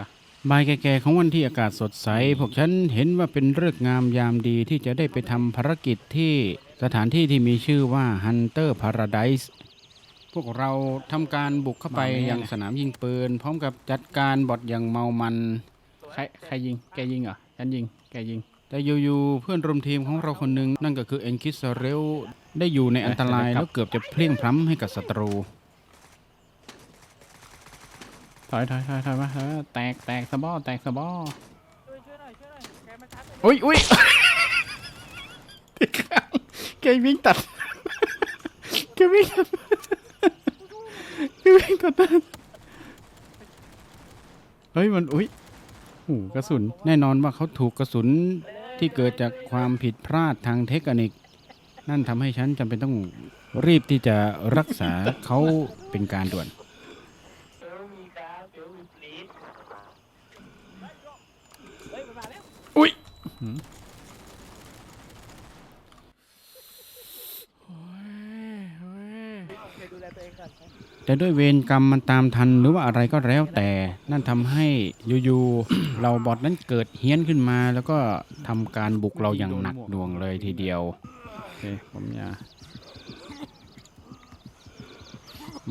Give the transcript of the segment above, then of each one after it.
ปะบ่ายแก่ๆของวันที่อากาศสดใส พวกฉันเห็นว่าเป็นเรื่องงามยามดีที่จะได้ไปทำภารกิจที่สถานที่ที่มีชื่อว่า Hunter Paradise พวกเราทำการบุกเข้าไปยังสนามยิงปืน พร้อมกับจัดการบอทอย่างเมามัน ใครใครยิง แกยิงเหรอ ฉันยิง แกยิง แต่อยู่ๆเพื่อนร่วมทีมของเราคนหนึ่งนั่นก็คือเอ็นคิสเรลได้อยู่ในอันตรายแล้วเกือบจะเพลียงพล้ำให้กับศัตรู ถอยถอยถอยถอยมาเออแตกแตกสะบ้อแตกสะบ้อช่วยช่วยหน่อยช่วยหน่อยแกมาชาร์จเลยอุ้ยอุ้ยแกวิ่งตัดแกวิ่งตัดแกวิ่งตัดเฮ้ยมันอุ้ยโอ้โหกระสุนแน่นอนว่าเขาถูกกระสุนที่เกิดจากความผิดพลาดทางเทคนิค นั่นทำให้ฉันจำเป็นต้องรีบที่จะรักษาเขาเป็นการด่วน เฮ้ยมันมาแล้ว อุ้ย เคย ดูแลตัวเองก่อนแต่ด้วยเวรกรรมมันตามทันหรือว่าอะไรก็แล้วแต่ นั่นทำให้อยู่ๆ เราบอทนั้นเกิดเฮี้ยนขึ้นมา แล้วก็ทำการบุกเราอย่างหนักหน่วงเลยทีเดียวโอเคผมอย่า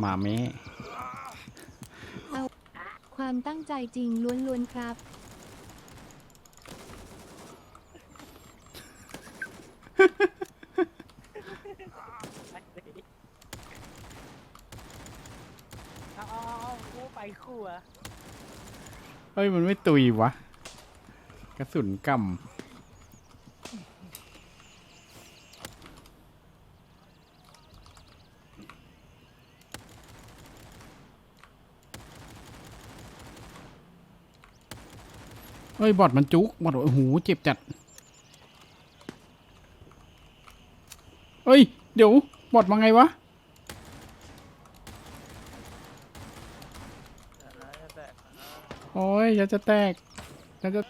มาเมะความตั้งใจจริงล้วนๆครับ เอาเอาเอากูไปคู่อะเฮ้ย มันไม่ตุยวะ กระสุนกำเฮ้ย บอดมันจุก บอดโอ้โห เจ็บจัด เฮ้ย เดี๋ยวบอดมาไงวะ โอ้ยอยากจะแตกอยากจะ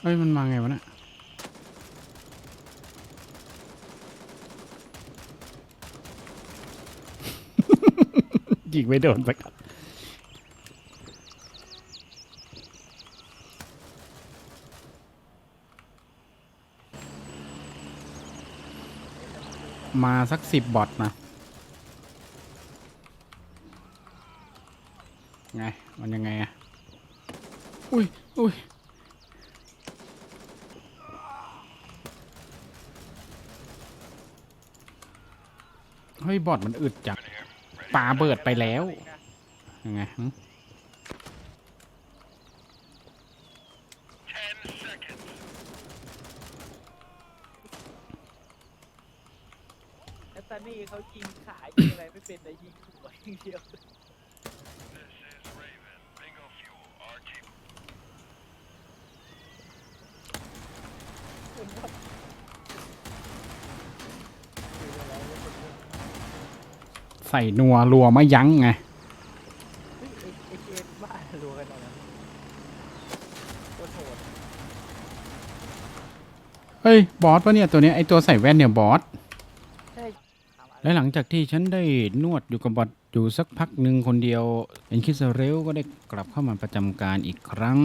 เฮ้ย มันมาไงวะเนี่ยยิงไม่โดนสัก มาสักสิบบอทนะ ไง มันยังไงอะอุ้ยอุ้ยเฮ้ย บอทมันอึดจังปาเบิดไปแล้ว ยังไง หึแอตตานี่เขายิงขายิงอะไรไม่เป็นแต่ยิงหัวอย่างเดียว ใส่นัวรัวไม่ยั้งไง เฮ้ยไอ้ไอ้เกมบ้ารัวกันหน่อยนะโคตรโหดเฮ้ย บอสปะเนี่ยตัวเนี้ยไอตัวใส่แว่นเนี่ยบอส ใช่ถามอะไร และหลังจากที่ฉันได้นวดอยู่กับบอทอยู่สักพักหนึ่งคนเดียวเอ็นคิสเรลก็ได้กลับเข้ามาประจำการอีกครั้ง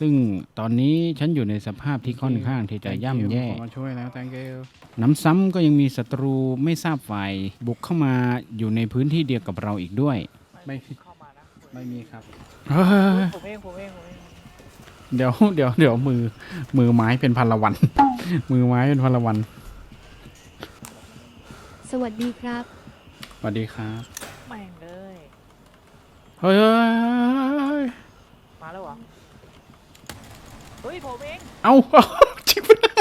ซึ่งตอนนี้ฉันอยู่ในสภาพที่ค่อนข้างที่จะย่ำแย่มาช่วยแล้ว thank you น้ำซ้ำก็ยังมีศัตรูไม่ทราบฝ่ายบุกเข้ามาอยู่ในพื้นที่เดียวกับเราอีกด้วย ไม่เข้ามานะไม่มีครับเฮ้ยผมเองผมเองผมเองเดี๋ยวเดี๋ยวเดี๋ยวมือมือไม้เป็นพันละวัน มือไม้เป็นพันละวัน สวัสดีครับ สวัสดีครับ แม่งเลย เฮ้ยเฮ้ยเฮ้ยมาแล้วเหรอ เฮ้ยผมเองเอาจริงปะเนี่ย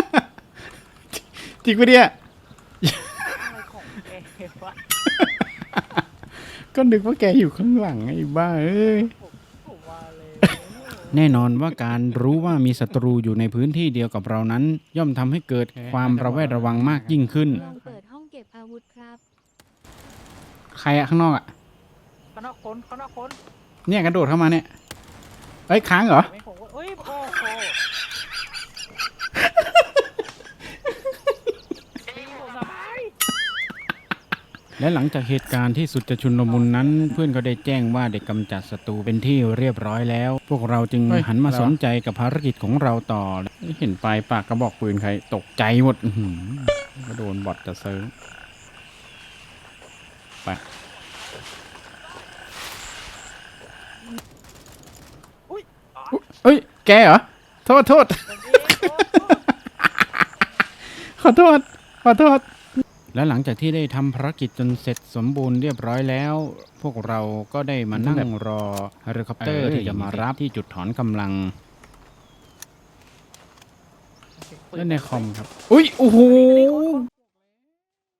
จริงปะเนี่ย อะไรของแกวะก็นึกว่าแกอยู่ข้างหลังไอ้บ้าเอ้ย ผมผมมาเลยแน่นอนว่าการรู้ว่ามีศัตรูอยู่ในพื้นที่เดียวกับเรานั้น ย่อมทำให้เกิดความระแวดระวังมากยิ่งขึ้น ลองเปิดห้องเก็บอา วุธครับ ใครอะข้างนอกอะข้างนอกคนข้างนอกคนเนี่ยกระโดดเข้ามาเนี่ยเอ้ยค้างเหรอ ไม่ผมเอ้ยโอโหและหลังจากเหตุการณ์ที่สุดจะชุนลมุนนั้น เพื่อนก็ได้แจ้งว่าได้กกำจัดศัตรูเป็นที่เรียบร้อยแล้ว พวกเราจึงหันมาสนใจกับภารกิจของเราต่อ เห็นปลายปากกระบอกปืนใครตกใจหมดอื้โดนบอดจะเซิร์ ไปอุ้ยอ๋อเอ้ย แกเหรอ โทษโทษมันเองโอ้โหขอโทษ ขอโทษ และหลังจากที่ได้ทำภารกิจจนเสร็จสมบูรณ์เรียบร้อยแล้ว พวกเราก็ได้มานั่งรอเฮลิคอปเตอร์เออที่จะมารับที่จุดถอนกำลังและในคอมครับ อุ้ย โอ้โห